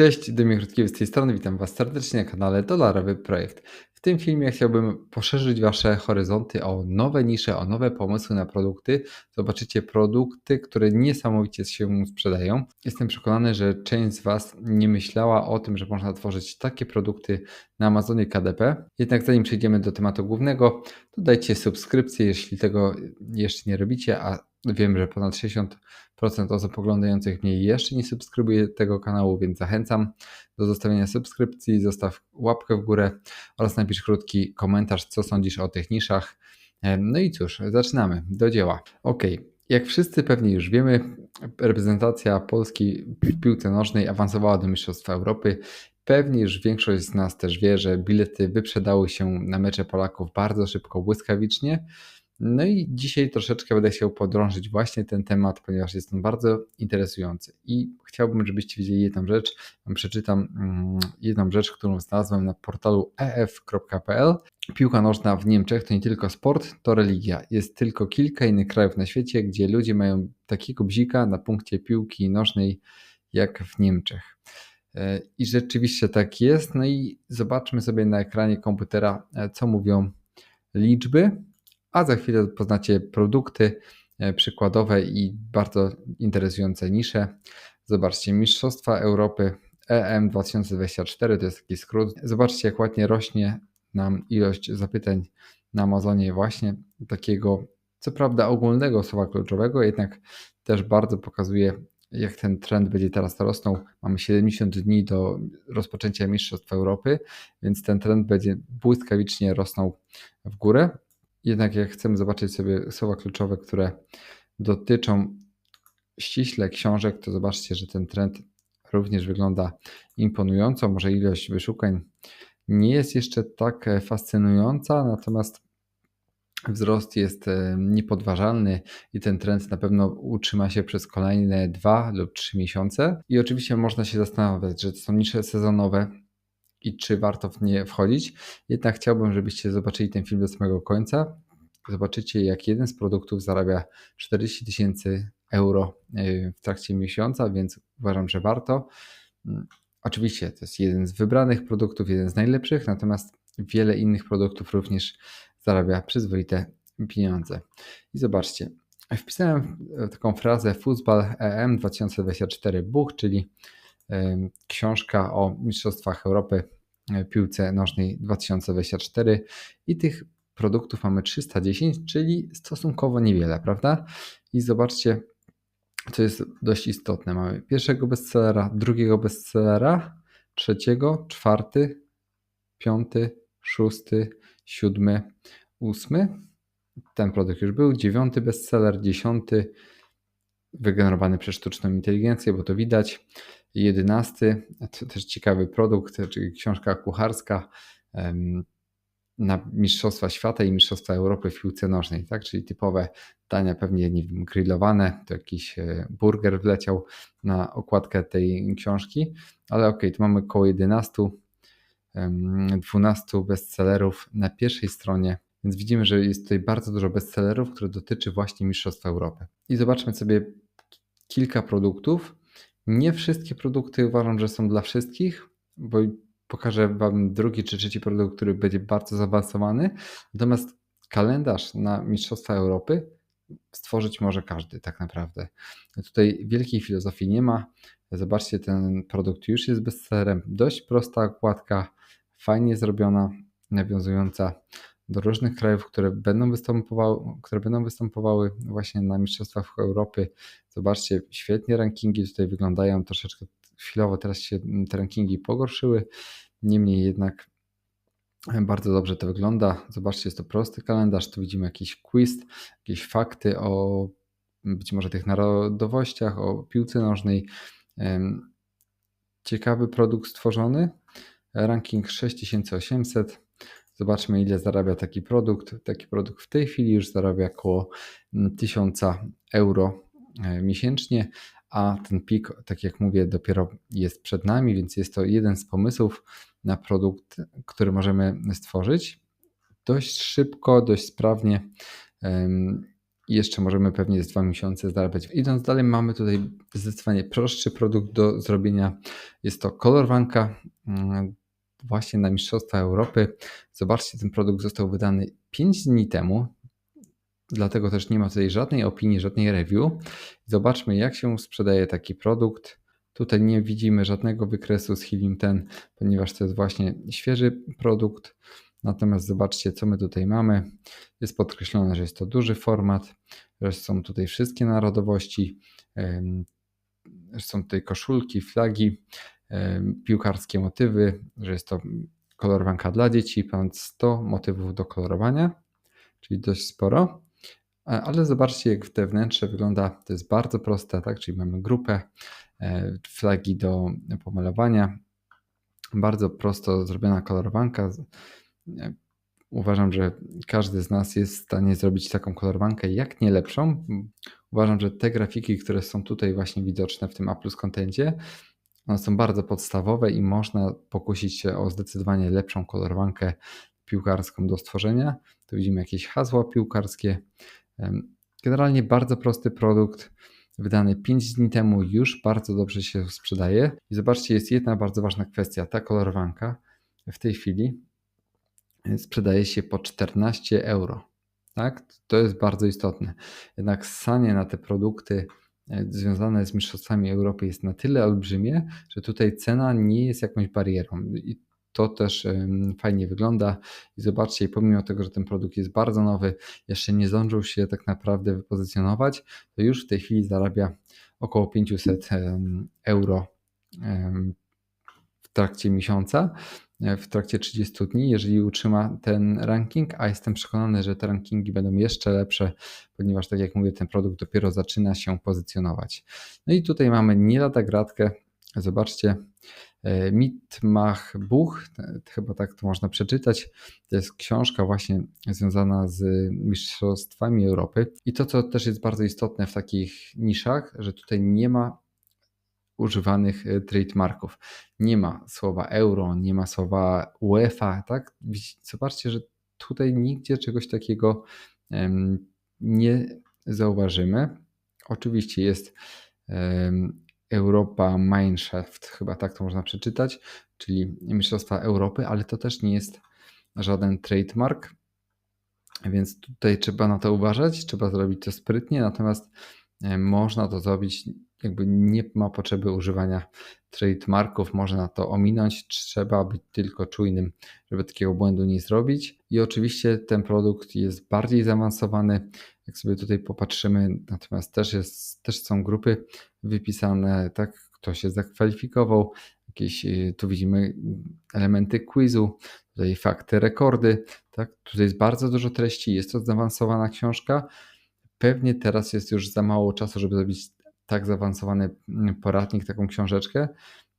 Cześć, Dymie Krótkiewicz z tej strony, witam Was serdecznie na kanale Dolarowy Projekt. W tym filmie chciałbym poszerzyć Wasze horyzonty o nowe nisze, o nowe pomysły na produkty. Zobaczycie produkty, które niesamowicie się sprzedają. Jestem przekonany, że część z Was nie myślała o tym, że można tworzyć takie produkty na Amazonie KDP. Jednak zanim przejdziemy do tematu głównego, to dajcie subskrypcję, jeśli tego jeszcze nie robicie, a wiem, że ponad 60% osób oglądających mnie jeszcze nie subskrybuje tego kanału, więc zachęcam do zostawienia subskrypcji, zostaw łapkę w górę oraz napisz krótki komentarz, co sądzisz o tych niszach. No i cóż, zaczynamy. Do dzieła. Ok. Jak wszyscy pewnie już wiemy, reprezentacja Polski w piłce nożnej awansowała do Mistrzostwa Europy. Pewnie już większość z nas też wie, że bilety wyprzedały się na mecze Polaków bardzo szybko, błyskawicznie. No i dzisiaj troszeczkę będę chciał podrążyć właśnie ten temat, ponieważ jest on bardzo interesujący. I chciałbym, żebyście wiedzieli jedną rzecz. Przeczytam mm, jedną rzecz, którą znalazłem na portalu ef.pl. Piłka nożna w Niemczech to nie tylko sport, to religia. Jest tylko kilka innych krajów na świecie, gdzie ludzie mają takiego bzika na punkcie piłki nożnej jak w Niemczech. E, I rzeczywiście tak jest. No i zobaczmy sobie na ekranie komputera, e, co mówią liczby a za chwilę poznacie produkty e, przykładowe i bardzo interesujące nisze. Zobaczcie, Mistrzostwa Europy EM 2024 to jest taki skrót. Zobaczcie, jak ładnie rośnie nam ilość zapytań na Amazonie, właśnie takiego, co prawda ogólnego słowa kluczowego, jednak też bardzo pokazuje, jak ten trend będzie teraz rosnął. Mamy 70 dni do rozpoczęcia Mistrzostw Europy, więc ten trend będzie błyskawicznie rosnął w górę. Jednak jak chcemy zobaczyć sobie słowa kluczowe, które dotyczą ściśle książek, to zobaczcie, że ten trend również wygląda imponująco. Może ilość wyszukań nie jest jeszcze tak fascynująca, natomiast wzrost jest e, niepodważalny i ten trend na pewno utrzyma się przez kolejne dwa lub trzy miesiące. I oczywiście można się zastanawiać, że to są nisze sezonowe, i czy warto w nie wchodzić. Jednak chciałbym, żebyście zobaczyli ten film do samego końca. Zobaczycie, jak jeden z produktów zarabia 40 tysięcy euro e, w trakcie miesiąca, więc uważam, że warto. Mm, oczywiście to jest jeden z wybranych produktów, jeden z najlepszych, natomiast wiele innych produktów również zarabia przyzwoite pieniądze. I zobaczcie, wpisałem taką frazę Fußball EM 2024 Buch, czyli książka o Mistrzostwach Europy e, piłce nożnej 2024 i tych produktów mamy 310, czyli stosunkowo niewiele, prawda? I zobaczcie, co jest dość istotne. Mamy pierwszego bestsellera, drugiego bestsellera, trzeciego, czwarty, piąty, szósty, siódmy, ósmy. Ten produkt już był. Dziewiąty bestseller, dziesiąty, wygenerowany przez sztuczną inteligencję, bo to widać. Jedenasty, to też ciekawy produkt, czyli książka kucharska na Mistrzostwa Świata i Mistrzostwa Europy w piłce nożnej, tak? czyli typowe dania pewnie nie wiem, grillowane, to jakiś e, burger wleciał na okładkę tej książki, ale ok, tu mamy około 11, 12 bestsellerów na pierwszej stronie, więc widzimy, że jest tutaj bardzo dużo bestsellerów, które dotyczy właśnie Mistrzostwa Europy. I zobaczmy sobie kilka produktów, nie wszystkie produkty uważam, że są dla wszystkich, bo pokażę Wam drugi czy trzeci produkt, który będzie bardzo zaawansowany. Natomiast kalendarz na Mistrzostwa Europy stworzyć może każdy tak naprawdę. Tutaj wielkiej filozofii nie ma. Zobaczcie, ten produkt już jest bestsellerem. Dość prosta okładka, fajnie zrobiona, nawiązująca do różnych krajów, które będą występowały, które będą występowały właśnie na Mistrzostwach Europy. Zobaczcie, świetnie rankingi tutaj wyglądają, troszeczkę chwilowo teraz się te rankingi pogorszyły, niemniej jednak bardzo dobrze to wygląda. Zobaczcie, jest to prosty kalendarz, tu widzimy jakiś quiz, jakieś fakty o być może tych narodowościach, o piłce nożnej. Ciekawy produkt stworzony, ranking 6800, Zobaczmy, ile zarabia taki produkt. Taki produkt w tej chwili już zarabia około 1000 mm, euro e, miesięcznie, a ten pik, tak jak mówię, dopiero jest przed nami, więc jest to jeden z pomysłów na produkt, który możemy stworzyć dość szybko, dość sprawnie jeszcze możemy pewnie z 2 miesiące zarabiać. Idąc dalej, mamy tutaj zdecydowanie prostszy produkt do zrobienia. Jest to kolorwanka mm, właśnie na Mistrzostwa Europy. Zobaczcie, ten produkt został wydany 5 dni temu, dlatego też nie ma tutaj żadnej opinii, żadnej review. Zobaczmy, jak się sprzedaje taki produkt. Tutaj nie widzimy żadnego wykresu z Helium ten, ponieważ to jest właśnie świeży produkt. Natomiast zobaczcie, co my tutaj mamy. Jest podkreślone, że jest to duży format, że są tutaj wszystkie narodowości, że są tutaj koszulki, flagi, piłkarskie motywy, że jest to kolorowanka dla dzieci, ponad 100 motywów do kolorowania, czyli dość sporo. Ale zobaczcie, jak te wnętrze wygląda. To jest bardzo proste, tak? Czyli mamy grupę, e, flagi do pomalowania. Bardzo prosto zrobiona kolorowanka. E, uważam, że każdy z nas jest w stanie zrobić taką kolorowankę, jak nie lepszą. Uważam, że te grafiki, które są tutaj właśnie widoczne w tym A plus kontencie, one są bardzo podstawowe i można pokusić się o zdecydowanie lepszą kolorowankę piłkarską do stworzenia. Tu widzimy jakieś hasła piłkarskie. Generalnie bardzo prosty produkt, wydany 5 dni temu, już bardzo dobrze się sprzedaje. I zobaczcie, jest jedna bardzo ważna kwestia. Ta kolorowanka w tej chwili sprzedaje się po 14 euro. Tak? To jest bardzo istotne. Jednak sanie na te produkty e, związane z Mistrzostwami Europy jest na tyle olbrzymie, że tutaj cena nie jest jakąś barierą. I to też fajnie wygląda. I zobaczcie, pomimo tego, że ten produkt jest bardzo nowy, jeszcze nie zdążył się tak naprawdę wypozycjonować, to już w tej chwili zarabia około 500 euro w trakcie miesiąca w trakcie 30 dni, jeżeli utrzyma ten ranking, a jestem przekonany, że te rankingi będą jeszcze lepsze, ponieważ tak jak mówię, ten produkt dopiero zaczyna się pozycjonować. No i tutaj mamy nie lada gratkę. Zobaczcie, e, Mitmach Buch, chyba tak to można przeczytać. To jest książka właśnie związana z Mistrzostwami Europy. I to, co też jest bardzo istotne w takich niszach, że tutaj nie ma używanych e, trademarków. Nie ma słowa euro, nie ma słowa UEFA, tak? Zobaczcie, że tutaj nigdzie czegoś takiego nie zauważymy. Oczywiście jest Europa Mineshaft, chyba tak to można przeczytać, czyli Mistrzostwa Europy, ale to też nie jest żaden trademark, więc tutaj trzeba na to uważać, trzeba zrobić to sprytnie, natomiast można to zrobić jakby nie ma potrzeby używania trademarków, można to ominąć, trzeba być tylko czujnym, żeby takiego błędu nie zrobić. I oczywiście ten produkt jest bardziej zaawansowany, jak sobie tutaj popatrzymy, natomiast też, jest, też są grupy wypisane, tak, kto się zakwalifikował, jakieś, y, tu widzimy elementy quizu, tutaj fakty, rekordy, tak, tutaj jest bardzo dużo treści, jest to zaawansowana książka, Pewnie teraz jest już za mało czasu, żeby zrobić tak zaawansowany mm, poradnik, taką książeczkę.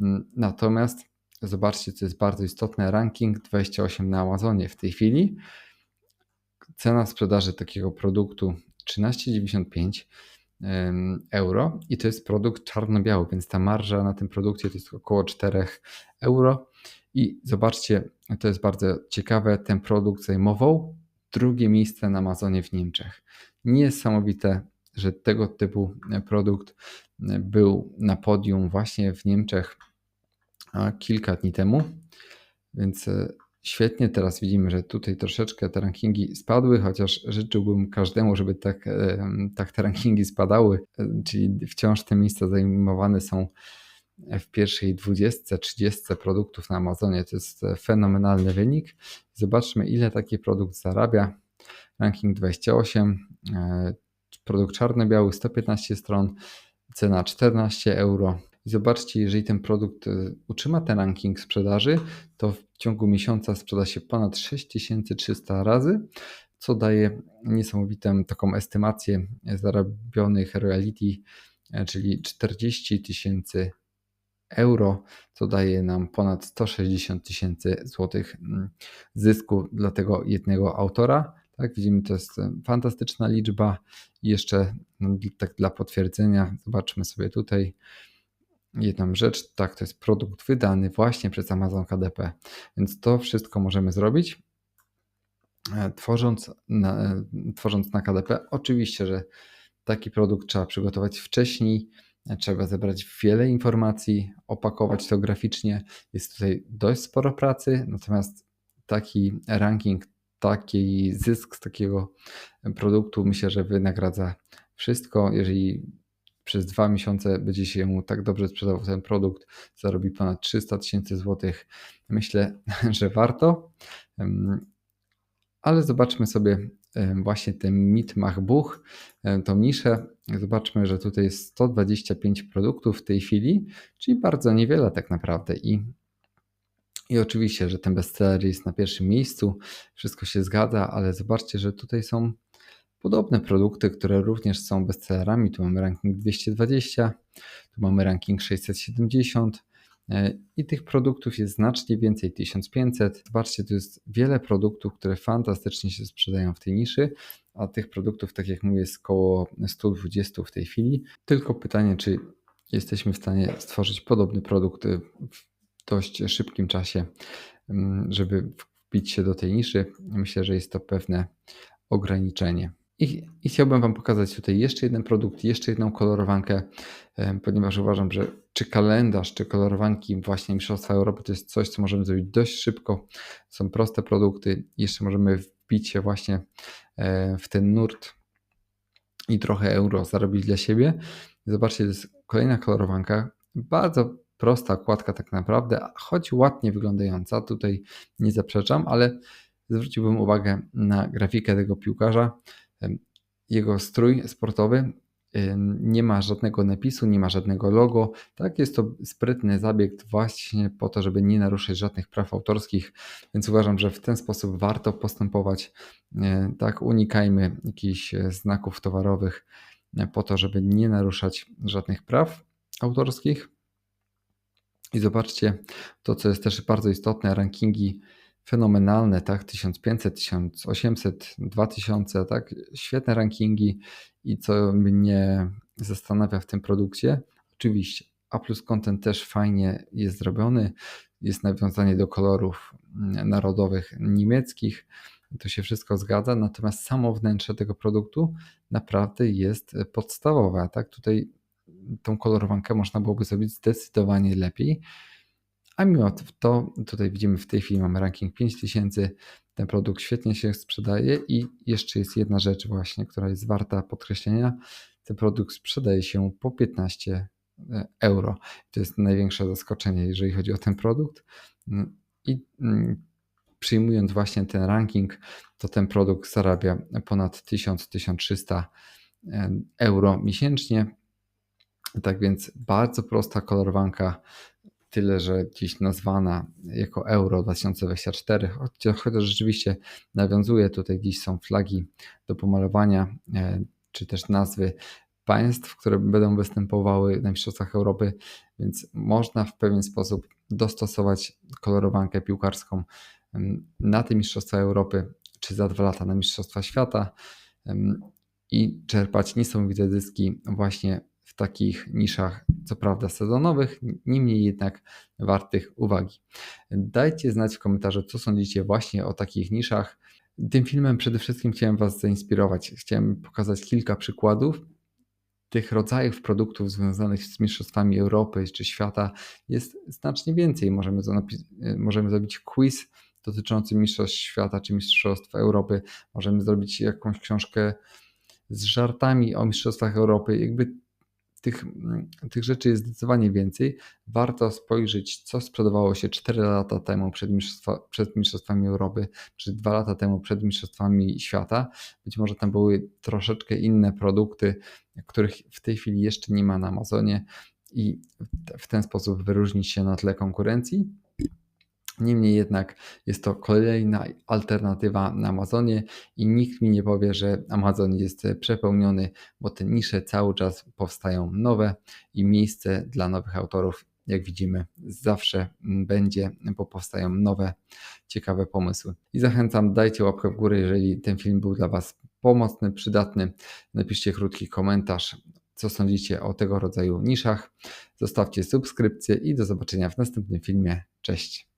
Mm, natomiast zobaczcie, co jest bardzo istotne: ranking 28 na Amazonie w tej chwili. Cena sprzedaży takiego produktu 13,95 euro i to jest produkt czarno-biały, więc ta marża na tym produkcie to jest około 4 euro. I zobaczcie, to jest bardzo ciekawe, ten produkt zajmował drugie miejsce na Amazonie w Niemczech. Niesamowite, że tego typu produkt był na podium właśnie w Niemczech kilka dni temu, więc e, świetnie. Teraz widzimy, że tutaj troszeczkę te rankingi spadły, chociaż życzyłbym każdemu, żeby tak, e, tak te rankingi spadały, e, czyli wciąż te miejsca zajmowane są w pierwszej 20-30 produktów na Amazonie. To jest fenomenalny wynik. Zobaczmy, ile taki produkt zarabia. Ranking 28, e, produkt czarno-biały 115 stron, cena 14 euro. I zobaczcie, jeżeli ten produkt e, utrzyma ten ranking sprzedaży, to w ciągu miesiąca sprzeda się ponad 6300 razy, co daje niesamowitą taką estymację zarobionych reality, e, czyli 40 tysięcy euro, co daje nam ponad 160 tysięcy złotych mm, zysku dla tego jednego autora. Tak, widzimy, to jest e, fantastyczna liczba. I jeszcze no, tak dla potwierdzenia, zobaczmy sobie tutaj jedną rzecz. Tak, to jest produkt wydany właśnie przez Amazon KDP, więc to wszystko możemy zrobić. E, tworząc na, e, tworząc na KDP, oczywiście, że taki produkt trzeba przygotować wcześniej, trzeba zebrać wiele informacji, opakować to graficznie. Jest tutaj dość sporo pracy, natomiast taki ranking, taki zysk z takiego produktu myślę, że wynagradza wszystko. Jeżeli przez dwa miesiące będzie się tak dobrze sprzedawał ten produkt, zarobi ponad 300 tysięcy złotych. Myślę, że warto. Ale zobaczmy sobie właśnie ten Mitmach Buch, tą niszę. Zobaczmy, że tutaj jest 125 produktów w tej chwili, czyli bardzo niewiele tak naprawdę. I, i oczywiście, że ten bestseller jest na pierwszym miejscu, wszystko się zgadza, ale zobaczcie, że tutaj są podobne produkty, które również są bestsellerami. Tu mamy ranking 220, tu mamy ranking 670, E, I tych produktów jest znacznie więcej, 1500. Zobaczcie, tu jest wiele produktów, które fantastycznie się sprzedają w tej niszy, a tych produktów, tak jak mówię, jest około 120 w tej chwili. Tylko pytanie, czy jesteśmy w stanie stworzyć podobny produkt w dość szybkim czasie, mm, żeby wbić się do tej niszy. Myślę, że jest to pewne ograniczenie. I, I, chciałbym Wam pokazać tutaj jeszcze jeden produkt, jeszcze jedną kolorowankę, ponieważ uważam, że czy kalendarz, czy kolorowanki właśnie Mistrzostwa Europy to jest coś, co możemy zrobić dość szybko. Są proste produkty, jeszcze możemy wbić się właśnie e, w ten nurt i trochę euro zarobić dla siebie. Zobaczcie, to jest kolejna kolorowanka, bardzo prosta okładka tak naprawdę, choć ładnie wyglądająca, tutaj nie zaprzeczam, ale zwróciłbym uwagę na grafikę tego piłkarza jego strój sportowy nie ma żadnego napisu, nie ma żadnego logo. Tak, jest to sprytny zabieg właśnie po to, żeby nie naruszyć żadnych praw autorskich, więc uważam, że w ten sposób warto postępować. E, tak, unikajmy jakichś e, znaków towarowych e, po to, żeby nie naruszać żadnych praw autorskich. I zobaczcie to, co jest też bardzo istotne, rankingi fenomenalne, tak? 1500, 1800, 2000, tak? Świetne rankingi i co mnie zastanawia w tym produkcie, oczywiście A plus content też fajnie jest zrobiony, jest nawiązanie do kolorów mm, narodowych niemieckich, to się wszystko zgadza, natomiast samo wnętrze tego produktu naprawdę jest podstawowe, tak? Tutaj tą kolorowankę można byłoby zrobić zdecydowanie lepiej. A mimo to, tutaj widzimy w tej chwili mamy ranking 5000, ten produkt świetnie się sprzedaje i jeszcze jest jedna rzecz właśnie, która jest warta podkreślenia. Ten produkt sprzedaje się po 15 e, euro. To jest największe zaskoczenie, jeżeli chodzi o ten produkt. Mm, I mm, przyjmując właśnie ten ranking, to ten produkt zarabia ponad 1000-1300 e, euro miesięcznie. Tak więc bardzo prosta kolorowanka, tyle, że dziś nazwana jako Euro 2024, chociaż, chociaż rzeczywiście nawiązuje tutaj dziś są flagi do pomalowania, e, czy też nazwy państw, które będą występowały na Mistrzostwach Europy, więc można w pewien sposób dostosować kolorowankę piłkarską na te Mistrzostwa Europy, czy za dwa lata na Mistrzostwa Świata i czerpać niesamowite zyski właśnie w takich niszach, co prawda sezonowych, niemniej jednak wartych uwagi. Dajcie znać w komentarzu, co sądzicie właśnie o takich niszach. Tym filmem przede wszystkim chciałem Was zainspirować. Chciałem pokazać kilka przykładów tych rodzajów produktów związanych z mistrzostwami Europy czy świata jest znacznie więcej. Możemy, możemy zrobić quiz dotyczący mistrzostw świata czy mistrzostw Europy. Możemy zrobić jakąś książkę z żartami o mistrzostwach Europy. Jakby tych, tych rzeczy jest zdecydowanie więcej. Warto spojrzeć, co sprzedawało się 4 lata temu przed, mistrzostwa, przed Mistrzostwami Europy, czy 2 lata temu przed Mistrzostwami Świata. Być może tam były troszeczkę inne produkty, których w tej chwili jeszcze nie ma na Amazonie i w ten sposób wyróżnić się na tle konkurencji. Niemniej jednak jest to kolejna alternatywa na Amazonie i nikt mi nie powie, że Amazon jest przepełniony, bo te nisze cały czas powstają nowe i miejsce dla nowych autorów, jak widzimy, zawsze będzie, bo powstają nowe, ciekawe pomysły. I zachęcam, dajcie łapkę w górę, jeżeli ten film był dla Was pomocny, przydatny. Napiszcie krótki komentarz, co sądzicie o tego rodzaju niszach. Zostawcie subskrypcję i do zobaczenia w następnym filmie. Cześć.